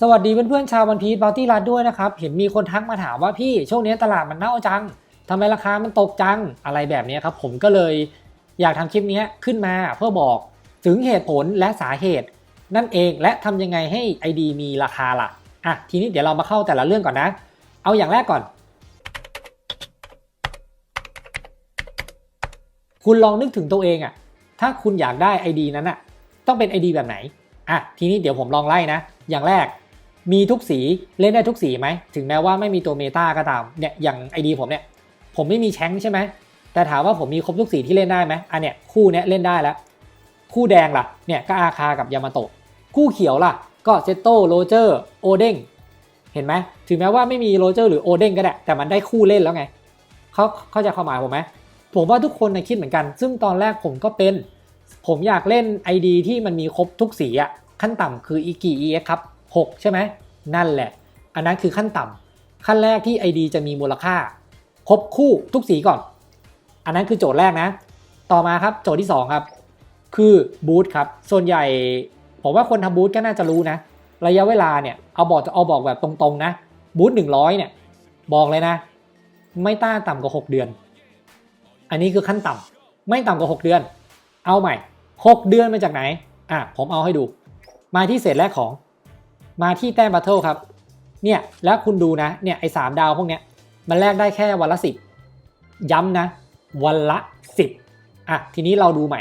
สวัสดีเพื่อนๆชาววันพี e บ o ตี้รัดด้วยนะครับ เห็นมีคนทักมาถามว่าพี่ช่วงนี้ตลาดมันเน่าจังทำไมราคามันตกจังอะไรแบบนี้ครับผมก็เลยอยากทำคลิปนี้ขึ้นมาเพื่อบอกถึงเหตุผลและสาเหตุ นั่นเองและทำยังไงให้ ID มีราคาล่ะอะทีนี้เดี๋ยวเรามาเข้าแต่ละเรื่องก่อนนะ เอาอย่างแรกก่อน คุณลองนึกถึงตัวเองอะถ้าคุณอยากได้ ID นั้นอะต้องเป็น ID แบบไหนอะทีนี้เดี๋ยวผมลองไล่นะ อย่างแรก มีทุกสีเล่นได้ทุกสีไหม ถึงแม้ว่าไม่มีตัวเมตาก็ตามเนี่ยอย่าง ID ผมเนี่ยผมไม่มีแชงใช่ไหมแต่ถามว่าผมมีครบทุกสีที่เล่นได้ไหมอันเนี้ยคู่เนี้ยเล่นได้แล้ว คู่แดงล่ะเนี่ยก็อาคากับยามาโตะคู่เขียวล่ะ ก็เซโตโรเจอร์โอเด้งเห็นไหมถึงแม้ว่าไม่มีโรเจอร์หรือโอเด้งก็ได้แต่มันได้คู่เล่นแล้วไงเขาเข้าใจความหมายผมไหมผมว่าทุกคนนะคิดเหมือนกัน ซึ่งตอนแรกผมก็เป็น ผมอยากเล่น ID ที่มันมีครบทุกสีอะขั้นต่ำคืออีกี EX ครับ 6 ใช่ไหมนั่นแหละ อันนั้นคือขั้นต่ำขั้นแรกที่ ID จะมีมูลค่า ครบคู่ทุกสีก่อน อันนั้นคือโจทย์แรกนะ ต่อมาครับโจทย์ที่ 2 ครับ คือบูธครับ ส่วนใหญ่ผมว่าคนทำบูธก็น่าจะรู้นะ ระยะเวลาเนี่ยเอาบอกจะเอาบอกแบบตรงๆนะบูธ100 เนี่ย บอกเลยนะ ไม่ต้าต่ำกว่า 6 เดือน อันนี้คือขั้นต่ำไม่ต่ำกว่า 6 เดือน เอาใหม่ 6 เดือนมาจากไหนอะผมเอาให้ดู มาที่เศษแรกของ มาที่แต้มบัตเทิลครับ เนี่ย แล้วคุณดูนะ เนี่ย ไอ้สามดาวพวกเนี้ย มันแลกได้แค่วันละสิบ ย้ำนะ วันละสิบอะ ทีนี้เราดูใหม่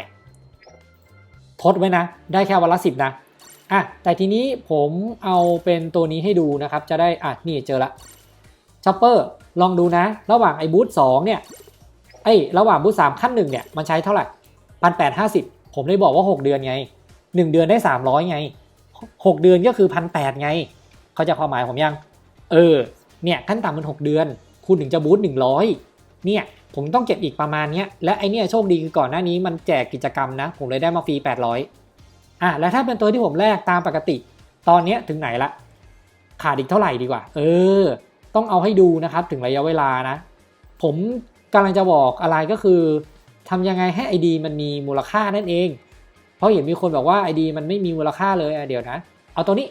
ทดไว้นะ ได้แค่วันละสิบนะ อะ แต่ทีนี้ผมเอาเป็นตัวนี้ให้ดูนะครับ จะได้ อะ นี่เจอละช็อปเปอร์ ลองดูนะ ระหว่างไอ้บูธสองเนี่ย ไอ้ระหว่างบูธสามขั้นหนึ่งเนี่ย มันใช้เท่าไหร่พันแปดห้าสิบผมได้บอกว่า6เดือนไง1เดือนได้300ไง 6เดือนก็คือพันแปดไง เขาจะความหมายผมยัง เออ เนี่ยขั้นต่ำมัน6เดือน คุณถึงจะบูท100เนี่ยผมต้องเก็บอีกประมาณเนี้ย และไอเนี่ยโชคดีคือก่อนหน้านี้มันแจกกิจกรรมนะ ผมเลยได้มาฟรี800อะแล้วถ้าเป็นตัวที่ผมแลกตามปกติ ตอนเนี้ยถึงไหนละ ขาดอีกเท่าไหร่ดีกว่า เออ ต้องเอาให้ดูนะครับถึงระยะเวลานะ ผมกำลังจะบอกอะไรก็คือทำยังไงให้ ID มันมีมูลค่านั่นเอง ราะเห็นมีคนบอกว่า ID มันไม่มีมูลค่าเลยเดี๋ยวนะ เอาตัวนี้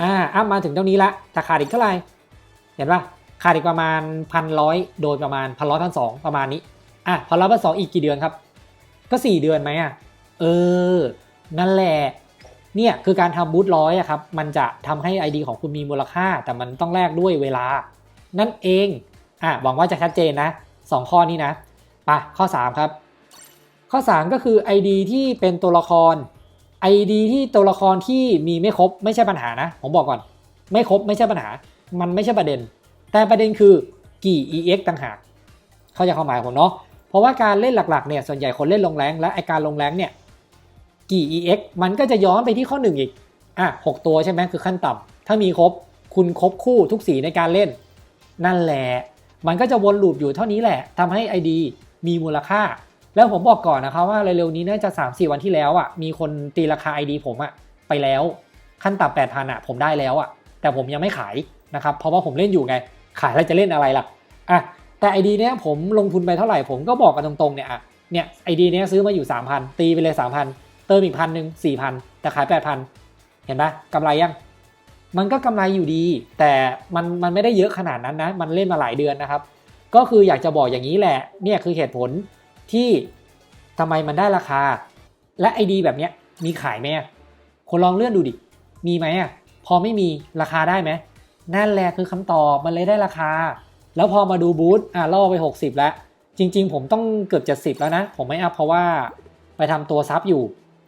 อ่าอัพมาถึงเท่านี้ละแต่ขาดอีกเท่าไหร่ เห็นปะขาดอีกประมาณพันร้อยโดยประมาณพันร้อยพันสองประมาณนี้ อะพันร้อยพันสองอีกกี่เดือนครับ ก็สี่เดือนไหมอะ เออ นั่นแหละ เนี่ยคือการทำบูธร้อยอะครับ มันจะทำให้ ID ของคุณมีมูลค่า แต่มันต้องแลกด้วยเวลา นั่นเอง อะหวังว่าจะชัดเจนนะสองข้อนี้นะ ไปข้อ3ครับ ข้อ 3 ก็คือ ID ที่เป็นตัวละคร ID ที่ตัวละครที่มีไม่ครบไม่ใช่ปัญหานะ ผมบอกก่อน ไม่ครบไม่ใช่ปัญหา มันไม่ใช่ประเด็น แต่ประเด็นคือกี่ EX ต่างหาก เข้าใจความหมายผมเนาะเพราะว่าการเล่นหลักๆเนี่ยส่วนใหญ่คนเล่นลงแรงและไอการลงแรงเนี่ยกี่ EX มันก็จะย้อนไปที่ข้อ 1 อีก อะหตัวใช่ไหมคือขั้นต่ำถ้ามีครบ คุณครบคู่ทุกสีในการเล่น นั่นแหละ มันก็จะวนลูปอยู่เท่านี้แหละทำให้ ID มีมูลค่า แล้วผมบอกก่อนนะครับว่าเร็วๆนี้น่าจะ 3-4 วันที่แล้วอะมีคนตีราคา ID ผมอะไปแล้วขั้นต่ำแปดพันอะผมได้แล้วอะแต่ผมยังไม่ขายนะครับเพราะว่าผมเล่นอยู่ไง ขายแล้วจะเล่นอะไรล่ะอะแต่ ID เนี้ยผมลงทุนไปเท่าไหร่ผมก็บอกกันตรงๆเนี่ยอะเนี่ย ID เนี้ยซื้อมาอยู่ 3,000 ตีไปเลย 3,000 เติมอีกพันหนึ่งสี่พันแต่ขาย 8,000 เห็นไหมกำไรยัง มันก็กำไรอยู่ดี แต่มันมันไม่ได้เยอะขนาดนั้นนะ มันเล่นมาหลายเดือนนะครับ ก็คืออยากจะบอกอย่างนี้แหละ เนี่ยคือเหตุผล ที่ทำไมมันได้ราคา และไอดีแบบเนี้ยมีขายไหมคนลองเลื่อนดูดิ มีไหมอะพอไม่มีราคาได้ไหมนั่นแหละคือคำตอบมันเลยได้ราคา แล้วพอมาดูบูธอะล่อไป 60 แล้ว จริง ๆ ผมต้องเกือบ 70 แล้วนะ ผมไม่อัพเพราะว่าไปทำตัวซับอยู่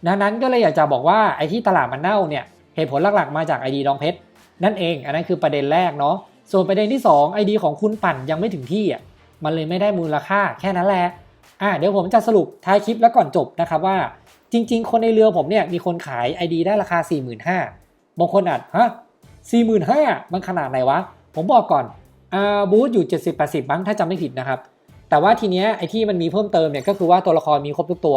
ดังนั้นก็เลยอยากจะบอกว่าไอ้ที่ตลาดมันเน่าเนี่ยเหตุผลหลักๆมาจาก ID ดองเพชรนั่นเอง อันนั้นคือประเด็นแรกเนาะส่วนประเด็นที่ 2 ID ของคุณปั่นยังไม่ถึงที่อะมันเลยไม่ได้มูลค่าแค่นั้นแหละ อะเดี๋ยวผมจะสรุปท้ายคลิปแล้วก่อนจบนะครับว่า จริง ๆ คนในเรือผมเนี่ยมีคนขาย ID ได้ราคา 45,000บางคนอาจฮะ45,000มันขนาดไหนวะ ผมบอกก่อนอ่าบูธอยู่ 70-80บ้างถ้าจำไม่ผิดนะครับ แต่ว่าทีเนี้ยไอที่มันมีเพิ่มเติมเนี่ยก็คือว่าตัวละครมีครบทุกตัว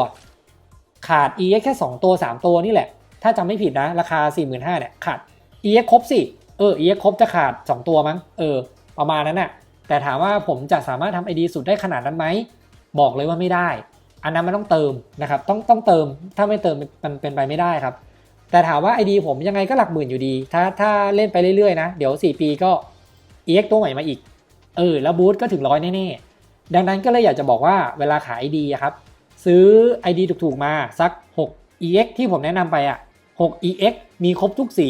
ขาด EX แค่ 2 ตัว 3 ตัวนี่แหละ ถ้าจำไม่ผิดนะราคา 45,000เนี่ยขาด EX ครบสิเออ EX ครบจะขาด 2 ตัวมั้งเออประมาณนั้นน่ะแต่ถามว่าผมจะสามารถทำ ID สุดได้ขนาดนั้นไหม บอกเลยว่าไม่ได้ อันนั้นมันต้องเติมนะครับ ต้องต้องเติมถ้าไม่เติมมันเป็นไปไม่ได้ครับ แต่ถามว่า ID ผมยังไงก็หลักหมื่นอยู่ดี ถ้าถ้าเล่นไปเรื่อยๆนะ เดี๋ยว 4 ปีก็ EX ตัวใหม่มาอีก เออ แล้วบูธก็ถึงร้อยแน่ๆ ดังนั้นก็เลยอยากจะบอกว่าเวลาขาย ID อะครับ ซื้อ ID ถูกๆมาสัก 6 EX ที่ผมแนะนำไปอะ 6 EX มีครบทุกสี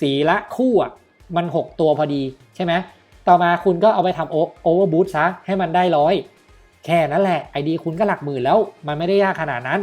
สีละคู่อะมัน 6 ตัวพอดีใช่ไหมต่อมาคุณก็เอาไปทำโอเวอร์บูทซะให้มันได้ร้อย แค่นั้นแหละ ID คุณก็หลักหมื่นแล้ว มันไม่ได้ยากขนาดนั้น